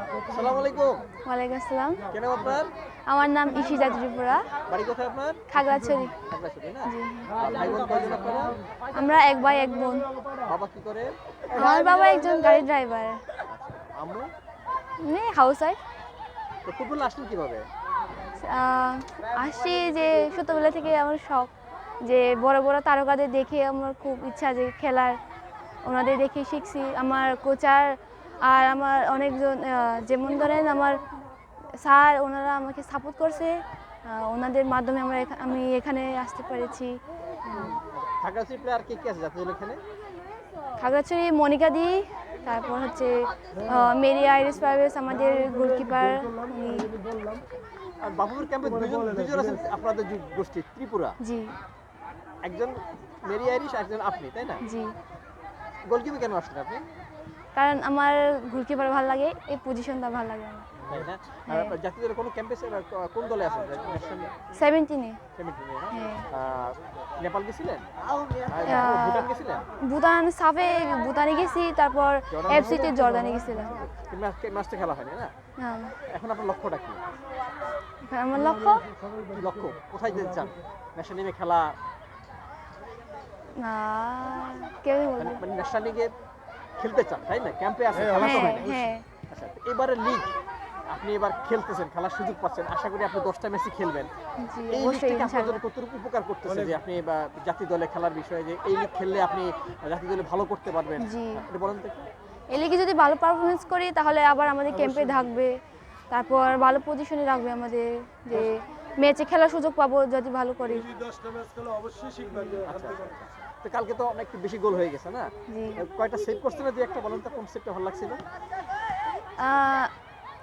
আসসালামু আলাইকুম। ওয়ালাইকুম আসসালাম। কেন আপনার? আমার নাম ইশিতা ত্রিপুরা বাড়ি কোথায় আপনার? খাগড়াছড়ি। খাগড়াছড়ি না? ভাই বোন কয়জন আপনারা? আমরা এক ভাই এক বোন। বাবা কি করে? আমার বাবা একজন গাড়ি ড্রাইভার। আম্মু? হাউস ওয়াইফ তো ফুটবল আসলেন কীভাবে? আসছি যে ছোটোবেলা থেকে আমার শখ যে বড় বড় তারকাদের দেখে আমার খুব ইচ্ছা যে খেলার ওনাদের দেখে শিখছি। আমার কোচার আর আমার অনেকজন যেমন ধরেন আমার স্যার ওনারা আমাকে সাপোর্ট করছে। ওনাদের মাধ্যমে আমরা আমি এখানে আসতে পেরেছি। খাগড়াছড়ি প্লেয়ার কে কে আছে? জাতীয় এখানে? খাগড়াছড়ি মনিকা দি তারপর হচ্ছে মেরি আইরিস পারভেজ আমাদের গোলকিপার বাবুর ক্যাম্পে দুজন দুজন আছেন আপনাদের গোষ্ঠী ত্রিপুরা। জি। একজন মেরি আইরিশ একজন আপনি তাই না? জি। গোলকিপার কেন আসলেন আপনি? কারণ আমার গোলকিপার ভালো লাগে এই পজিশনটা ভালো লাগে আমার। তাই না? আর জাতীয় দলের কোনো ক্যাম্পে কোন দলে আছেন? সেভেন্টিনে হ্যাঁ। নেপাল গেছিলেন? ভুটান গেছিলেন? ভুটান সাফে ভুটানে গেছি তারপর জর্ডান এফসিতে জর্দানে গেছিলাম। ম্যাচটা খেলা হয়নি না? হ্যাঁ এখন আপনার লক্ষ্যটা কি? আমার লক্ষ্য? লক্ষ্য। কোথায় যেতে চান? ন্যাশনাল লিগে খেলা? না কেউ মানে- মানে ন্যাশনাল লিগে খেলতে চান তাই না? ক্যাম্পে আছে খেলা তো হ্যাঁ হয় না। হ্যাঁ। আচ্ছা এবারে লিগ আপনি এবার খেলতেছেন খেলার সুযোগ পাচ্ছেন। আশা করি আপনি দশটা ম্যাচই খেলবেন। এই লিগ অবশ্যই থেকে আপনার জন্য কতটুকু উপকার করতেছে যে আপনি বা জাতীয় দলে খেলার বিষয়ে যে এই লিগ খেললে আপনি জাতীয় দলে ভালো করতে পারবেন? জি। আপনি বলেন তো এই লিগে যদি ভালো পারফরমেন্স করি তাহলে আবার আমাদের ক্যাম্পে থাকবে। তারপর ভালো পজিশনে রাখবে আমাদের যে ম্যাচে খেলার সুযোগ পাবো যদি ভালো করি। আচ্ছা তো কালকে তো অনেক বেশি গোল হয়ে গেছে না? কয়টা সেভ করছিল যে একটা বলেন তো কোন সেভটা ভালো লাগছিল?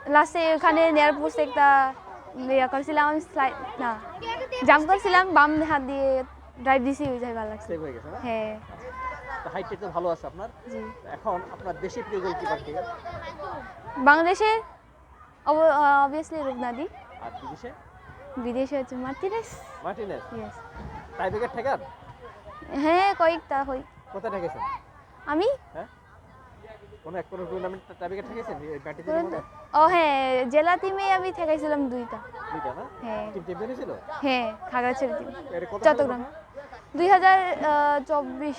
লাস্টে ওখানে নেয়ার পোস্ট একটা ইয়া করছিলাম slide- না জাম্প করছিলাম বাম হাত দিয়ে ড্রাইভ দিছি ওই জায়গায় ভালো লাগছে। সেভ হয়ে গেছে হ্যাঁ। তো হাইট তো ভালো আছে আপনার? এখন আপনার দেশি প্রিয় গোলকিপার কে? বাংলাদেশে অবভিয়াসলি রূপনাদি। আর বিদেশে? বিদেশে হচ্ছে মার্টিনেস মার্টিনেস ইয়েস টাইব্রেকার ঠেকান? হ্যাঁ কয়েকটা হই কোথায় ঠেকেছেন? আমি? হ্যাঁ? কোনো এক কোনো টুর্নামেন্ট টাইব্রেকার ঠেকেছেন? এই ব্যাটিং ও হ্যাঁ জেলা টিমে আমি ঠেকাইছিলাম দুইটা। দুইটা না? হ্যাঁ। টিম চ্যাম্পিয়ন ছিল হ্যাঁ খাগড়াছড়ি টিম চট্টগ্রাম। দুই হাজার চব্বিশ।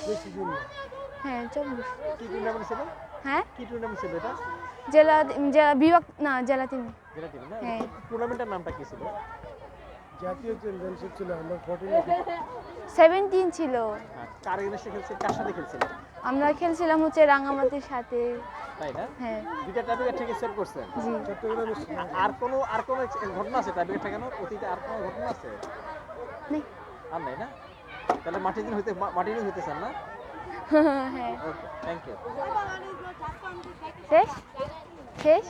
হ্যাঁ চব্বিশ। কি টুর্নামেন্ট ছিল? হ্যাঁ? কি টুর্নামেন্ট ছিল এটা? জেলা জেলা বিভাগ না জেলা টিম জেলা টিম না? হ্যাঁ। টুর্নামেন্টের নামটা কি ছিল? জাতীয় চ্যাম্পিয়নশিপ ছিল আমরা ফোর্টিন সেভেন্টিন ছিল। হ্যাঁ, কার এগেনস্টে খেলছে? কার সাথে খেলছিল? আমরা খেলছিলাম হচ্ছে রাঙামাটির সাথে। তাই না? হ্যাঁ। দুইটা টাইব্রেকার থেকে সেভ করছেন জি। চট্টগ্রামে আর কোনো আর কোনো ঘটনা আছে? টাইব্রেকার ঠেকানোর অতীতে আর কোনো ঘটনা আছে? নেই। আর নাই না? তাহলে মাটির দিন হইতে মা- মাটির দিন হইতেছেন না? হ্যাঁ। ওকে থ্যাংক ইউ শেষ? শেষ?